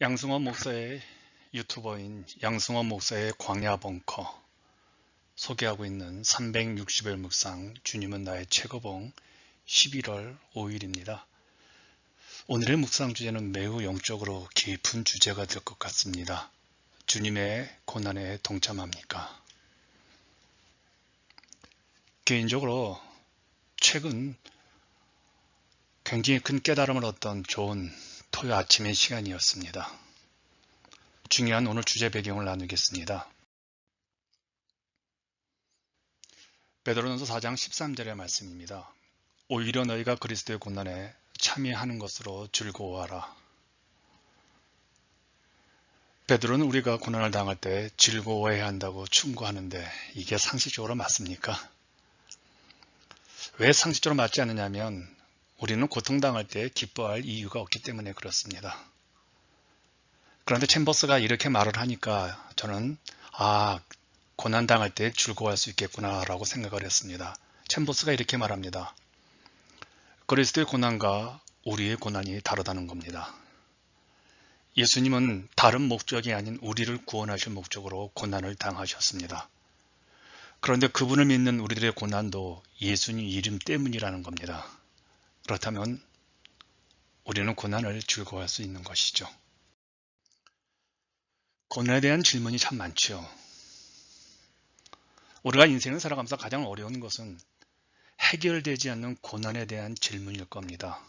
양승원 목사의 유튜버인 양승원 목사의 광야 벙커 소개하고 있는 360일 묵상 주님은 나의 최고봉 11월 5일입니다. 오늘의 묵상 주제는 매우 영적으로 깊은 주제가 될 것 같습니다. 주님의 고난에 동참합니까? 개인적으로 최근 굉장히 큰 깨달음을 얻던 좋은 토요 아침의 시간이었습니다. 중요한 오늘 주제 배경을 나누겠습니다. 베드로전서 4장 13절의 말씀입니다. 오히려 너희가 그리스도의 고난에 참여하는 것으로 즐거워하라. 베드로는 우리가 고난을 당할 때 즐거워해야 한다고 충고하는데 이게 상식적으로 맞습니까? 왜 상식적으로 맞지 않느냐면 우리는 고통당할 때 기뻐할 이유가 없기 때문에 그렇습니다. 그런데 챔버스가 이렇게 말을 하니까 저는 아 고난당할 때 즐거워할 수 있겠구나 라고 생각을 했습니다. 챔버스가 이렇게 말합니다. 그리스도의 고난과 우리의 고난이 다르다는 겁니다. 예수님은 다른 목적이 아닌 우리를 구원하실 목적으로 고난을 당하셨습니다. 그런데 그분을 믿는 우리들의 고난도 예수님 이름 때문이라는 겁니다. 그렇다면 우리는 고난을 즐거워할 수 있는 것이죠. 고난에 대한 질문이 참 많죠. 우리가 인생을 살아가면서 가장 어려운 것은 해결되지 않는 고난에 대한 질문일 겁니다.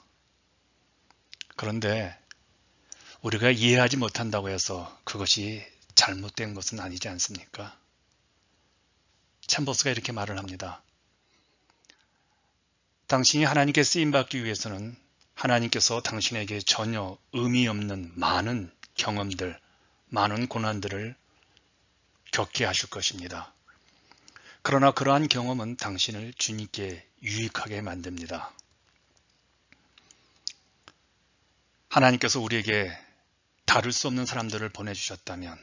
그런데 우리가 이해하지 못한다고 해서 그것이 잘못된 것은 아니지 않습니까? 참보스가 이렇게 말을 합니다. 당신이 하나님께 쓰임받기 위해서는 하나님께서 당신에게 전혀 의미 없는 많은 경험들, 많은 고난들을 겪게 하실 것입니다. 그러나 그러한 경험은 당신을 주님께 유익하게 만듭니다. 하나님께서 우리에게 다룰 수 없는 사람들을 보내주셨다면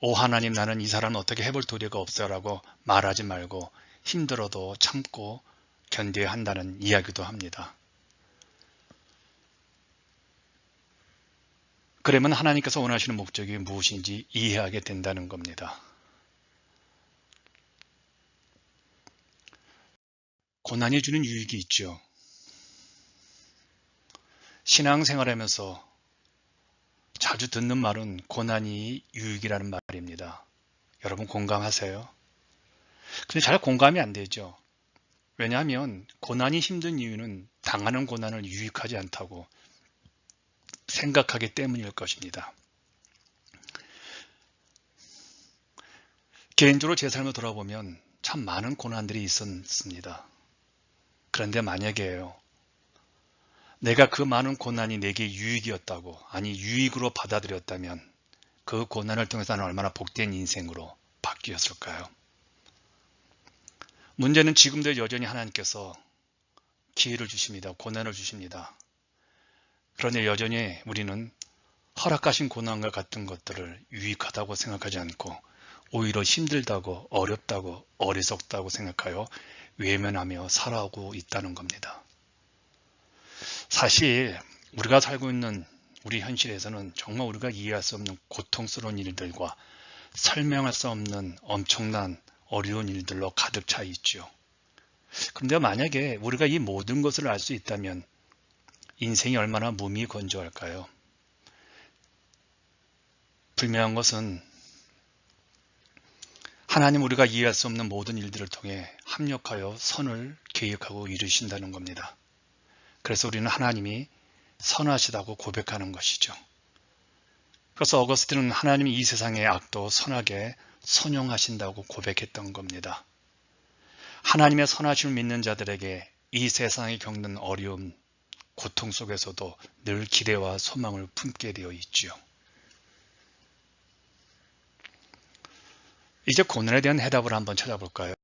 오 하나님 나는 이 사람은 어떻게 해볼 도리가 없어요 라고 말하지 말고 힘들어도 참고 견뎌야 한다는 이야기도 합니다. 그러면 하나님께서 원하시는 목적이 무엇인지 이해하게 된다는 겁니다. 고난이 주는 유익이 있죠. 신앙생활하면서 자주 듣는 말은 고난이 유익이라는 말입니다. 여러분 공감하세요? 근데 잘 공감이 안 되죠. 왜냐하면 고난이 힘든 이유는 당하는 고난을 유익하지 않다고 생각하기 때문일 것입니다. 개인적으로 제 삶을 돌아보면 참 많은 고난들이 있었습니다. 그런데 만약에요. 내가 그 많은 고난이 내게 유익이었다고, 아니 유익으로 받아들였다면 그 고난을 통해서 는 얼마나 복된 인생으로 바뀌었을까요? 문제는 지금도 여전히 하나님께서 기회를 주십니다. 고난을 주십니다. 그런데 여전히 우리는 허락하신 고난과 같은 것들을 유익하다고 생각하지 않고 오히려 힘들다고 어렵다고 어리석다고 생각하여 외면하며 살아오고 있다는 겁니다. 사실 우리가 살고 있는 우리 현실에서는 정말 우리가 이해할 수 없는 고통스러운 일들과 설명할 수 없는 엄청난 어려운 일들로 가득 차 있죠. 그런데 만약에 우리가 이 모든 것을 알 수 있다면 인생이 얼마나 무미 건조할까요? 분명한 것은 하나님 우리가 이해할 수 없는 모든 일들을 통해 합력하여 선을 계획하고 이루신다는 겁니다. 그래서 우리는 하나님이 선하시다고 고백하는 것이죠. 그래서 어거스틴은 하나님이 이 세상의 악도 선하게 선용하신다고 고백했던 겁니다. 하나님의 선하심을 믿는 자들에게 이 세상에 겪는 어려움, 고통 속에서도 늘 기대와 소망을 품게 되어 있지요. 이제 고난에 대한 해답을 한번 찾아볼까요?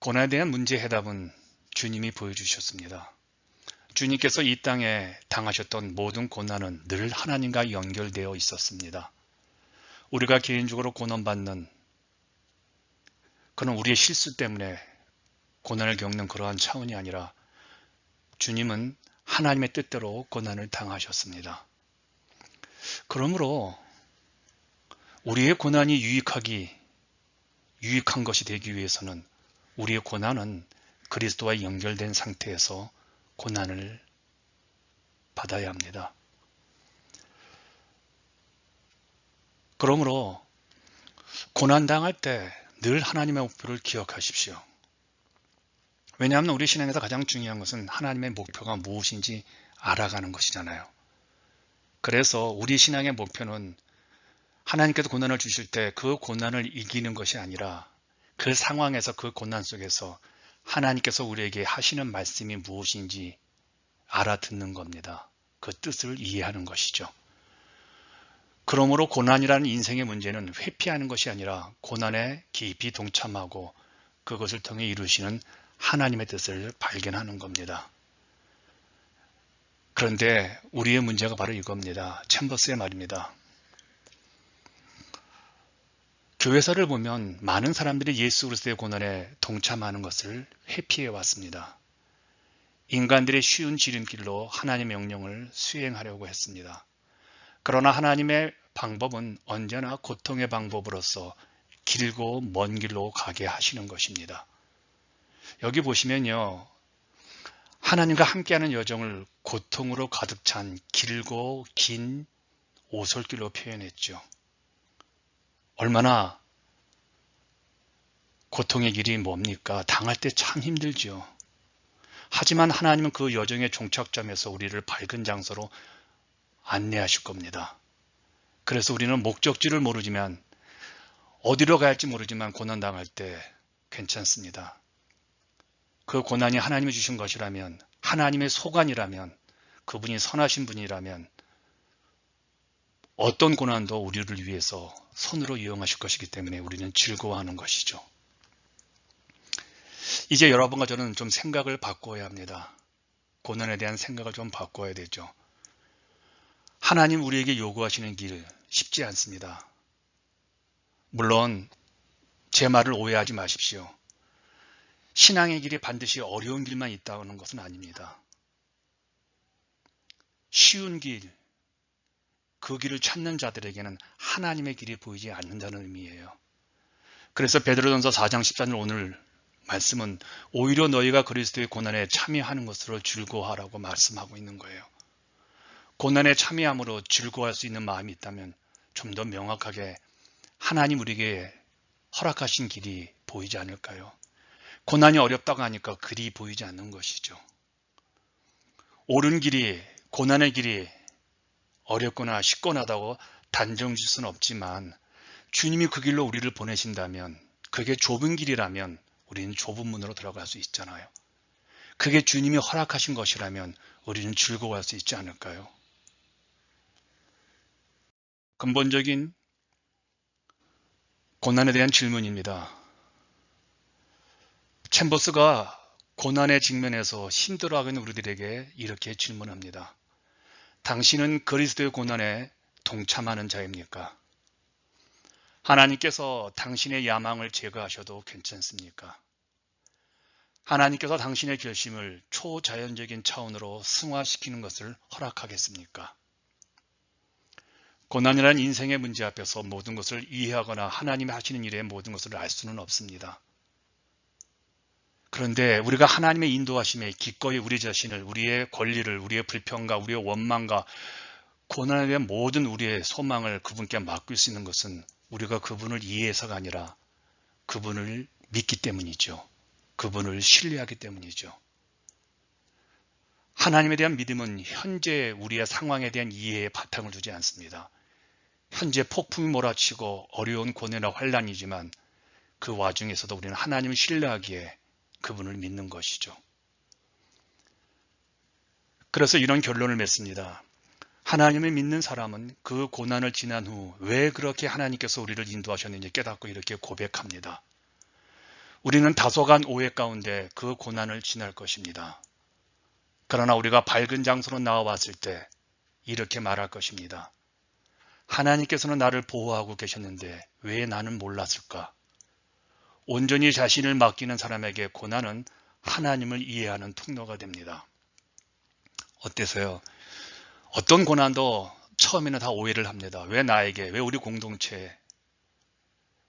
고난에 대한 문제 해답은 주님이 보여주셨습니다. 주님께서 이 땅에 당하셨던 모든 고난은 늘 하나님과 연결되어 있었습니다. 우리가 개인적으로 고난받는 그런 우리의 실수 때문에 고난을 겪는 그러한 차원이 아니라 주님은 하나님의 뜻대로 고난을 당하셨습니다. 그러므로 우리의 고난이 유익하기, 유익한 것이 되기 위해서는 우리의 고난은 그리스도와 연결된 상태에서 고난을 받아야 합니다. 그러므로 고난당할 때 늘 하나님의 목표를 기억하십시오. 왜냐하면 우리 신앙에서 가장 중요한 것은 하나님의 목표가 무엇인지 알아가는 것이잖아요. 그래서 우리 신앙의 목표는 하나님께서 고난을 주실 때 그 고난을 이기는 것이 아니라 그 상황에서 그 고난 속에서 하나님께서 우리에게 하시는 말씀이 무엇인지 알아듣는 겁니다. 그 뜻을 이해하는 것이죠. 그러므로 고난이라는 인생의 문제는 회피하는 것이 아니라 고난에 깊이 동참하고 그것을 통해 이루시는 하나님의 뜻을 발견하는 겁니다. 그런데 우리의 문제가 바로 이겁니다. 챔버스의 말입니다. 교회사를 보면 많은 사람들이 예수 그리스도의 고난에 동참하는 것을 회피해 왔습니다. 인간들의 쉬운 지름길로 하나님의 명령을 수행하려고 했습니다. 그러나 하나님의 방법은 언제나 고통의 방법으로서 길고 먼 길로 가게 하시는 것입니다. 여기 보시면요. 하나님과 함께하는 여정을 고통으로 가득 찬 길고 긴 오솔길로 표현했죠. 얼마나 고통의 길이 뭡니까? 당할 때 참 힘들죠. 하지만 하나님은 그 여정의 종착점에서 우리를 밝은 장소로 안내하실 겁니다. 그래서 우리는 목적지를 모르지만 어디로 할지 모르지만 고난 당할 때 괜찮습니다. 그 고난이 하나님이 주신 것이라면 하나님의 소관이라면 그분이 선하신 분이라면 어떤 고난도 우리를 위해서 손으로 이용하실 것이기 때문에 우리는 즐거워하는 것이죠. 이제 여러분과 저는 좀 생각을 바꿔야 합니다. 고난에 대한 생각을 좀 바꿔야 되죠. 하나님 우리에게 요구하시는 길 쉽지 않습니다. 물론 제 말을 오해하지 마십시오. 신앙의 길이 반드시 어려운 길만 있다는 것은 아닙니다. 쉬운 길, 그 길을 찾는 자들에게는 하나님의 길이 보이지 않는다는 의미예요. 그래서 베드로전서 4장 14절 오늘 말씀은 오히려 너희가 그리스도의 고난에 참여하는 것으로 즐거워하라고 말씀하고 있는 거예요. 고난에 참여함으로 즐거워할 수 있는 마음이 있다면 좀 더 명확하게 하나님 우리에게 허락하신 길이 보이지 않을까요? 고난이 어렵다고 하니까 길이 보이지 않는 것이죠. 옳은 길이, 고난의 길이 어렵거나 쉽거나다고 단정 질 수는 없지만 주님이 그 길로 우리를 보내신다면 그게 좁은 길이라면 우리는 좁은 문으로 들어갈 수 있잖아요. 그게 주님이 허락하신 것이라면 우리는 즐거워할 수 있지 않을까요? 근본적인 고난에 대한 질문입니다. 챔버스가 고난의 직면에서 힘들어하는 우리들에게 이렇게 질문합니다. 당신은 그리스도의 고난에 동참하는 자입니까? 하나님께서 당신의 야망을 제거하셔도 괜찮습니까? 하나님께서 당신의 결심을 초자연적인 차원으로 승화시키는 것을 허락하겠습니까? 고난이라는 인생의 문제 앞에서 모든 것을 이해하거나 하나님이 하시는 일에 모든 것을 알 수는 없습니다. 그런데 우리가 하나님의 인도하심에 기꺼이 우리 자신을, 우리의 권리를, 우리의 불평과 우리의 원망과 고난에 대한 모든 우리의 소망을 그분께 맡길 수 있는 것은 우리가 그분을 이해해서가 아니라 그분을 믿기 때문이죠. 그분을 신뢰하기 때문이죠. 하나님에 대한 믿음은 현재 우리의 상황에 대한 이해에 바탕을 두지 않습니다. 현재 폭풍이 몰아치고 어려운 고뇌나 환란이지만 그 와중에서도 우리는 하나님을 신뢰하기에 그분을 믿는 것이죠. 그래서 이런 결론을 맺습니다. 하나님을 믿는 사람은 그 고난을 지난 후 왜 그렇게 하나님께서 우리를 인도하셨는지 깨닫고 이렇게 고백합니다. 우리는 다소간 오해 가운데 그 고난을 지날 것입니다. 그러나 우리가 밝은 장소로 나와왔을 때 이렇게 말할 것입니다. 하나님께서는 나를 보호하고 계셨는데 왜 나는 몰랐을까? 온전히 자신을 맡기는 사람에게 고난은 하나님을 이해하는 통로가 됩니다. 어때서요? 어떤 고난도 처음에는 다 오해를 합니다. 왜 나에게, 왜 우리 공동체에.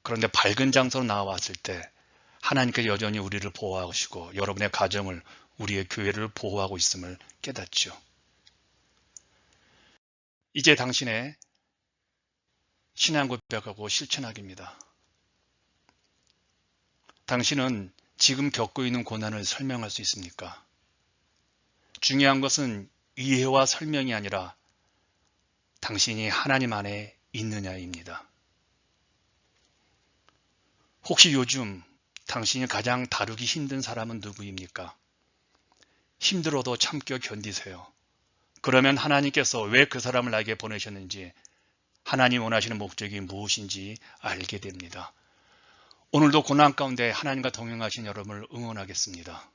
그런데 밝은 장소로 나왔을 때 하나님께서 여전히 우리를 보호하시고 여러분의 가정을, 우리의 교회를 보호하고 있음을 깨닫죠. 이제 당신의 신앙 고백하고 실천하기입니다. 당신은 지금 겪고 있는 고난을 설명할 수 있습니까? 중요한 것은 이해와 설명이 아니라 당신이 하나님 안에 있느냐입니다. 혹시 요즘 당신이 가장 다루기 힘든 사람은 누구입니까? 힘들어도 참겨 견디세요. 그러면 하나님께서 왜 그 사람을 나에게 보내셨는지 하나님 원하시는 목적이 무엇인지 알게 됩니다. 오늘도 고난 가운데 하나님과 동행하신 여러분을 응원하겠습니다.